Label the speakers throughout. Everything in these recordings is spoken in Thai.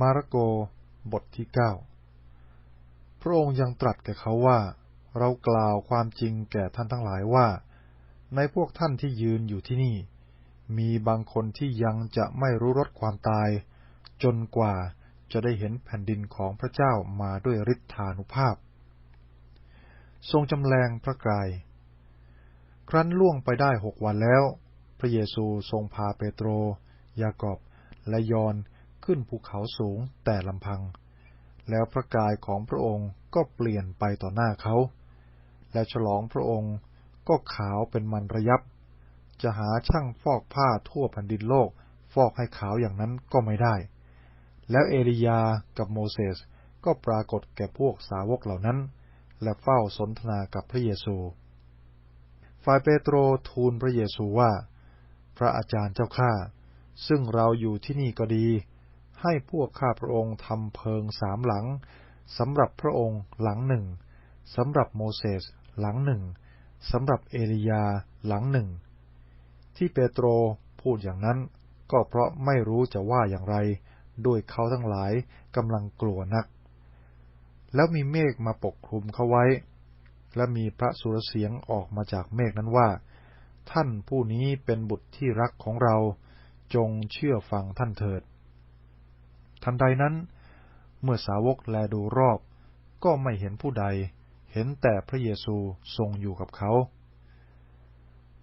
Speaker 1: มาระโกบทที่เก้าพระองค์ยังตรัสแก่เขาว่า เรากล่าวความจริงแก่ท่านทั้งหลายว่า ในพวกท่านที่ยืนอยู่ที่นี่ มีบางคนที่ยังจะไม่รู้รสความตาย จนกว่าจะได้เห็นแผ่นดินของพระเจ้ามาด้วยฤทธานุภาพ ทรงจำแรงพระกาย ครั้นล่วงไปได้หกวันแล้ว พระเยซูทรงพาเปโตร ยากอบและยอน ขึ้นภูเขาสูงแต่ลำพัง แล้วพระกายของพระองค์ก็เปลี่ยนไปต่อหน้าเขา และฉลองพระองค์ก็ขาวเป็นมันระยับ จะหาช่างฟอกผ้าทั่วแผ่นดินโลก ฟอกให้ขาวอย่างนั้นก็ไม่ได้ แล้วเอลียากับโมเสสก็ปรากฏแก่พวกสาวกเหล่านั้น และเฝ้าสนทนากับพระเยซู ฝ่ายเปโตรทูลพระเยซูว่า พระอาจารย์เจ้าข้าซึ่งเราอยู่ที่นี่ก็ดี ให้พวกข้าพระองค์ทำเพิงสามหลังสำหรับพระองค์หลังหนึ่งสำหรับโมเสสหลังหนึ่งสำหรับเอลียาหลังหนึ่ง ที่เปโตรพูดอย่างนั้น ก็เพราะไม่รู้จะว่าอย่างไร ด้วยเขาทั้งหลายกำลังกลัวนัก แล้วมีเมฆมาปกคลุมเขาไว้ และมีพระสุรเสียงออกมาจากเมฆนั้นว่า ท่านผู้นี้เป็นบุตรที่รักของเรา จงเชื่อฟังท่านเถิด ทันใดนั้น เมื่อสาวกแลดูรอบ ก็ไม่เห็นผู้ใด เห็นแต่พระเยซูทรงอยู่กับเขา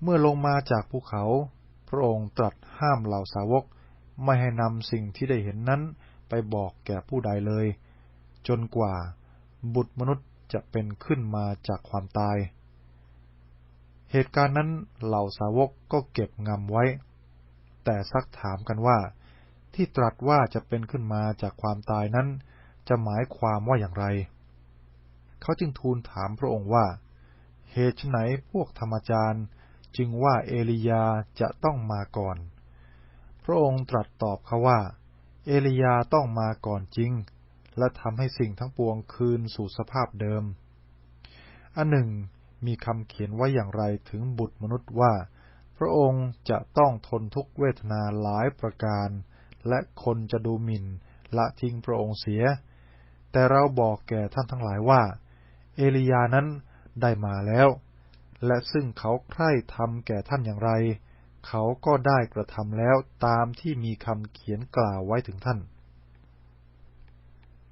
Speaker 1: เมื่อลงมาจากภูเขา พระองค์ตรัสห้ามเหล่าสาวกไม่ให้นำสิ่งที่ได้เห็นนั้นไปบอกแก่ผู้ใดเลย จนกว่าบุตรมนุษย์จะเป็นขึ้นมาจากความตาย เหตุการณ์นั้นเหล่าสาวกก็เก็บงำไว้ แต่ซักถามกันว่า ที่ตรัสว่าจะเป็นขึ้นมาจากความตายนั้น จะหมายความว่าอย่างไร เขาจึงทูลถามพระองค์ว่า เหตุไหนพวกธรรมจารย์จึงว่าเอลียาจะต้องมาก่อน พระองค์ตรัสตอบเขาว่า เอลียาต้องมาก่อนจริง และทำให้สิ่งทั้งปวงคืนสู่สภาพเดิม อันหนึ่ง มีคำเขียนไว้อย่างไรถึงบุตรมนุษย์ว่า พระองค์จะต้องทนทุกเวทนาหลายประการ และคนจะดูหมิ่น ละทิ้งพระองค์เสีย แต่เราบอกแก่ท่านทั้งหลายว่า เอลียานั้นได้มาแล้ว และซึ่งเขาใคร่ทำแก่ท่านอย่างไร เขาก็ได้กระทำแล้วตามที่มีคำเขียนกล่าวไว้ถึงท่าน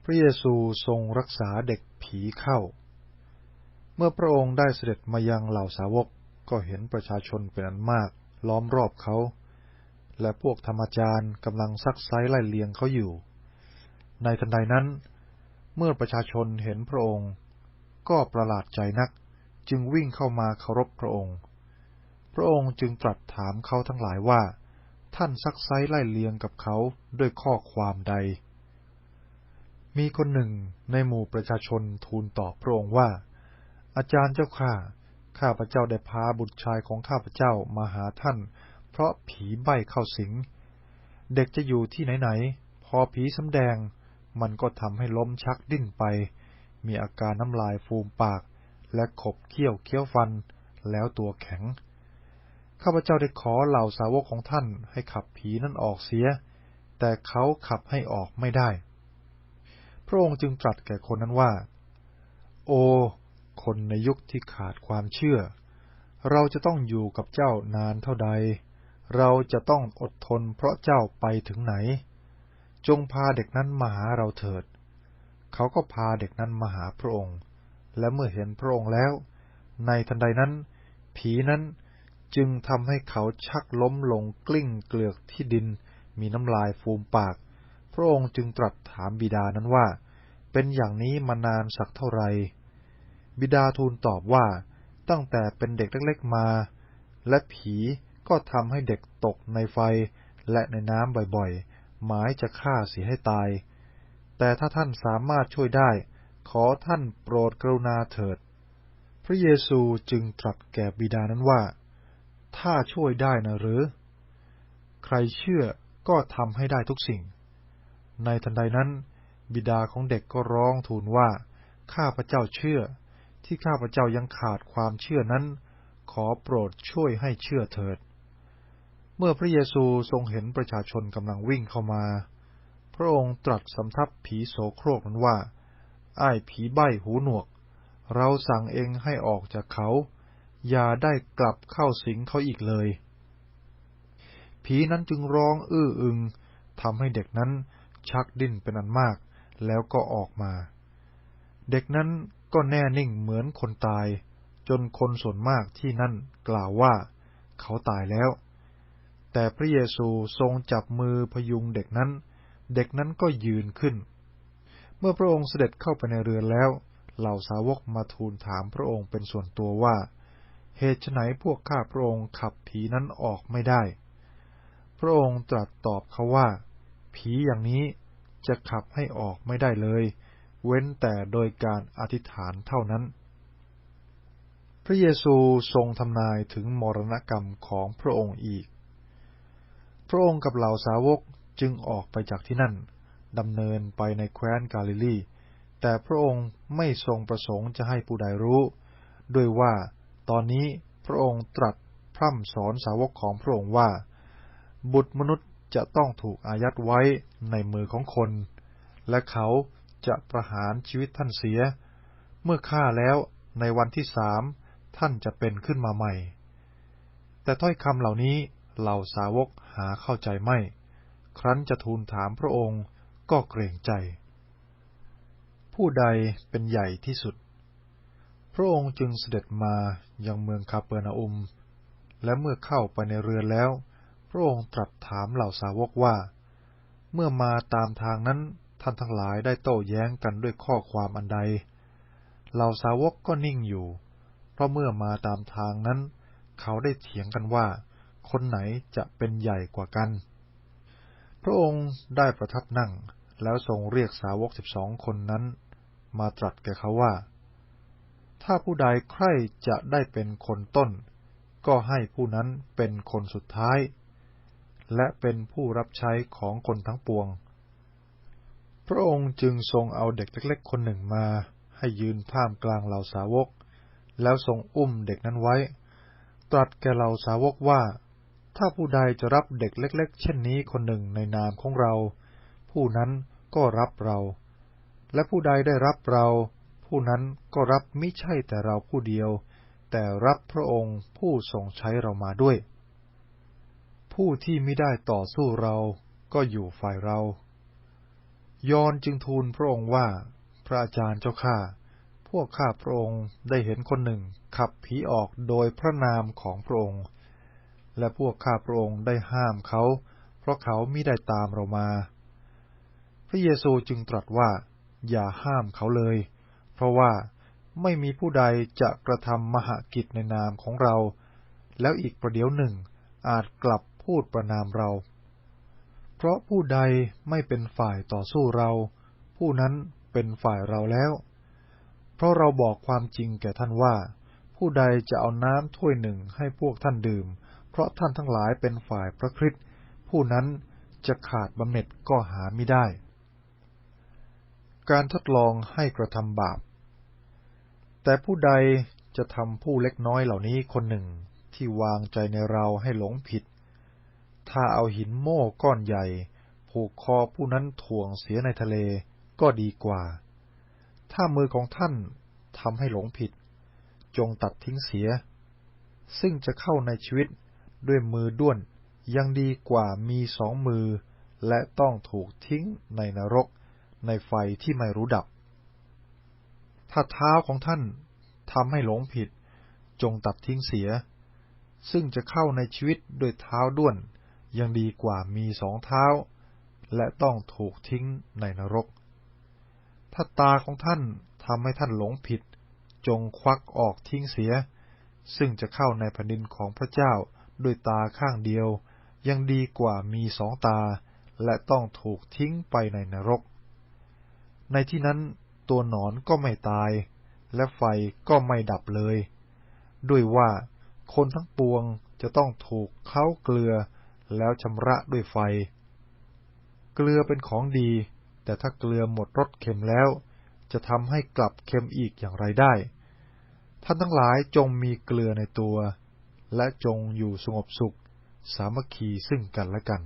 Speaker 1: พระเยซูทรงรักษาเด็กผีเข้า เมื่อพระองค์ได้เสด็จมายังเหล่าสาวกก็เห็นประชาชนเป็นอันมากล้อมรอบเขา และพวกธรรมจารย์กำลังซักไซไล่เลียงเขาอยู่ ในทันใดนั้น เมื่อประชาชนเห็นพระองค์ ก็ประหลาดใจนัก จึงวิ่งเข้ามาเคารพพระองค์ พระองค์จึงตรัสถามเขาทั้งหลายว่า ท่านซักไซไล่เลียงกับเขาด้วยข้อความใด มีคนหนึ่งในหมู่ประชาชนทูลตอบพระองค์ว่า อาจารย์เจ้าข้าข้าพระเจ้าได้พาบุตรชายของข้าพระเจ้ามาหาท่าน เพราะผีใบเข้าสิง เด็กจะอยู่ที่ไหนๆ พอผีสำแดง มันก็ทำให้ล้มชักดิ้นไป มีอาการน้ำลายฟูมปาก และขบเคี้ยวเคี้ยวฟัน แล้วตัวแข็ง ข้าพเจ้าได้ขอเหล่าสาวกของท่านให้ขับผีนั่นออกเสีย แต่เขาขับให้ออกไม่ได้ พระองค์จึงตรัสแก่คนนั้นว่า โอ คนในยุคที่ขาดความเชื่อเราจะต้องอยู่กับเจ้านานเท่าใด เราจะต้องอดทนเพราะเจ้าไปถึงไหน จงพาเด็กนั้นมาหาเราเถิด เขาก็พาเด็กนั้นมาหาพระองค์ และเมื่อเห็นพระองค์แล้ว ในทันใดนั้น ผีนั้นจึงทำให้เขาชักล้มลงกลิ้งเกลือกที่ดินมีน้ำลายฟูมปาก พระองค์จึงตรัสถามบิดานั้นว่า เป็นอย่างนี้มานานสักเท่าไหร่บิดาทูลตอบว่าตั้งแต่เป็นเด็กเล็กๆมา และผี ก็ทำให้เด็กตกในไฟและในน้ำบ่อยๆ หมายจะฆ่าเสียให้ตาย แต่ถ้าท่านสามารถช่วยได้ ขอท่านโปรดกรุณาเถิด พระเยซูจึงตรัสแก่บิดานั้นว่า ถ้าช่วยได้นะหรือ ใครเชื่อก็ทำให้ได้ทุกสิ่ง ในทันใดนั้น บิดาของเด็กก็ร้องทูลว่า ข้าพระเจ้าเชื่อ ที่ข้าพระเจ้ายังขาดความเชื่อนั้น ขอโปรดช่วยให้เชื่อเถิด เมื่อพระเยซูทรงเห็นประชาชนกำลังวิ่งเข้ามา พระองค์ตรัสสำทับผีโสโครกนั้นว่าไอ้ผีใบ้หูหนวก เราสั่งเองให้ออกจากเขา อย่าได้กลับเข้าสิงเขาอีกเลย ผีนั้นจึงร้องอื้ออึงทำให้เด็กนั้นชักดิ้นเป็นอันมาก แล้วก็ออกมา เด็กนั้นก็แน่นิ่งเหมือนคนตาย จนคนส่วนมากที่นั่นกล่าวว่า เขาตายแล้ว แต่พระเยซูทรงจับมือพยุงเด็กนั้น เด็กนั้นก็ยืนขึ้น เมื่อพระองค์เสด็จเข้าไปในเรือแล้ว เหล่าสาวกมาทูลถามพระองค์เป็นส่วนตัวว่า เหตุไฉนพวกข้าพระองค์ขับผีนั้นออกไม่ได้ พระองค์ตรัสตอบเขาว่า ผีอย่างนี้จะขับให้ออกไม่ได้เลย เว้นแต่โดยการอธิษฐานเท่านั้น พระเยซูทรงทำนายถึงมรณกรรมของพระองค์อีก พระองค์กับเหล่าสาวกจึงออกไปจากที่นั่นดำเนินไปในแคว้นกาลิลี แต่พระองค์ไม่ทรงประสงค์จะให้ผู้ใดรู้ ด้วยว่าตอนนี้พระองค์ตรัสพร่ำสอนสาวกของพระองค์ว่า บุตรมนุษย์จะต้องถูกอายัดไว้ในมือของคน และเขาจะประหารชีวิตท่านเสีย เมื่อฆ่าแล้วในวันที่สามท่านจะเป็นขึ้นมาใหม่ แต่ถ้อยคำเหล่านี้ เหล่าสาวกหาเข้าใจไม่ ครั้นจะทูลถามพระองค์ก็เกรงใจ ผู้ใดเป็นใหญ่ที่สุด พระองค์จึงเสด็จมายังเมืองคาเปอร์นาอุม และเมื่อเข้าไปในเรือแล้ว พระองค์ตรัสถามเหล่าสาวกว่า เมื่อมาตามทางนั้นท่านทั้งหลายได้โต้แย้งกันด้วยข้อความอันใด เหล่าสาวกก็นิ่งอยู่ เพราะเมื่อมาตามทางนั้น เขาได้เถียงกันว่า คนไหนจะเป็นใหญ่กว่ากัน พระองค์ได้ประทับนั่งแล้วทรงเรียกสาวกสิบสองคนนั้น มาตรัสแก่เขาว่า ถ้าผู้ใดใคร่จะได้เป็นคนต้น ก็ให้ผู้นั้นเป็นคนสุดท้าย และเป็นผู้รับใช้ของคนทั้งปวง พระองค์จึงทรงเอาเด็กเล็กๆคนหนึ่งมา ให้ยืนท่ามกลางเหล่าสาวก แล้วทรงอุ้มเด็กนั้นไว้ ตรัสแก่เราสาวกว่า ถ้าผู้ใดจะรับเด็กเล็ก ๆ เช่นนี้คนหนึ่งในนามของเรา ผู้นั้นก็รับเรา และผู้ใดได้รับเรา ผู้นั้นก็รับไม่ใช่แต่เราผู้เดียว แต่รับพระองค์ผู้ทรงใช้เรามาด้วย ผู้ที่ไม่ได้ต่อสู้เราก็อยู่ฝ่ายเรา ยอนจึงทูลพระองค์ว่า พระอาจารย์เจ้าข้าพวกข้าพระองค์ได้เห็นคนหนึ่งขับผีออกโดยพระนามของพระองค์ และพวกข้าพระองค์ได้ห้ามเขา เพราะเขามิได้ตามเรามา พระเยซูจึงตรัสว่า อย่าห้ามเขาเลย เพราะว่าไม่มีผู้ใดจะกระทำมหกิจในนามของเรา แล้วอีกประเดี๋ยวหนึ่งอาจกลับพูดประนามเรา เพราะผู้ใดไม่เป็นฝ่ายต่อสู้เรา ผู้นั้นเป็นฝ่ายเราแล้ว เพราะเราบอกความจริงแก่ท่านว่า ผู้ใดจะเอาน้ำถ้วยหนึ่งให้พวกท่านดื่ม เพราะท่านทั้งหลายเป็นฝ่ายพระคริสต์ผู้นั้นจะขาดบำเหน็จก็หาไม่ได้ การทดลองให้กระทำบาป แต่ผู้ใดจะทำผู้เล็กน้อยเหล่านี้คนหนึ่งที่วางใจในเราให้หลงผิด ถ้าเอาหินโม่ก้อนใหญ่ ผูกคอผู้นั้นถ่วงเสียในทะเลก็ดีกว่า ถ้ามือของท่านทำให้หลงผิด จงตัดทิ้งเสีย ซึ่งจะเข้าในชีวิต ด้วยมือด้วน ยังดีกว่ามีสองมือ และต้องถูกทิ้งในนรก ในไฟที่ไม่รู้ดับ ถ้าเท้าของท่านทำให้หลงผิด จงตัดทิ้งเสีย ซึ่งจะเข้าในชีวิตด้วยเท้าด้วน ยังดีกว่ามีสองเท้า และต้องถูกทิ้งในนรก ถ้าตาของท่านทำให้ท่านหลงผิด จงควักออกทิ้งเสีย ซึ่งจะเข้าในแผ่นดินของพระเจ้า ด้วยตาข้างเดียว ยังดีกว่ามีสองตา และต้องถูกทิ้งไปในนรก ในที่นั้นตัวหนอนก็ไม่ตาย และไฟก็ไม่ดับเลย ด้วยว่าคนทั้งปวงจะต้องถูกเค้าเกลือแล้วชำระด้วยไฟ เกลือเป็นของดี แต่ถ้าเกลือหมดรสเค็มแล้ว จะทำให้กลับเค็มอีกอย่างไรได้ ท่านทั้งหลายจงมีเกลือในตัว และจงอยู่สงบสุข สามัคคีซึ่งกันและกัน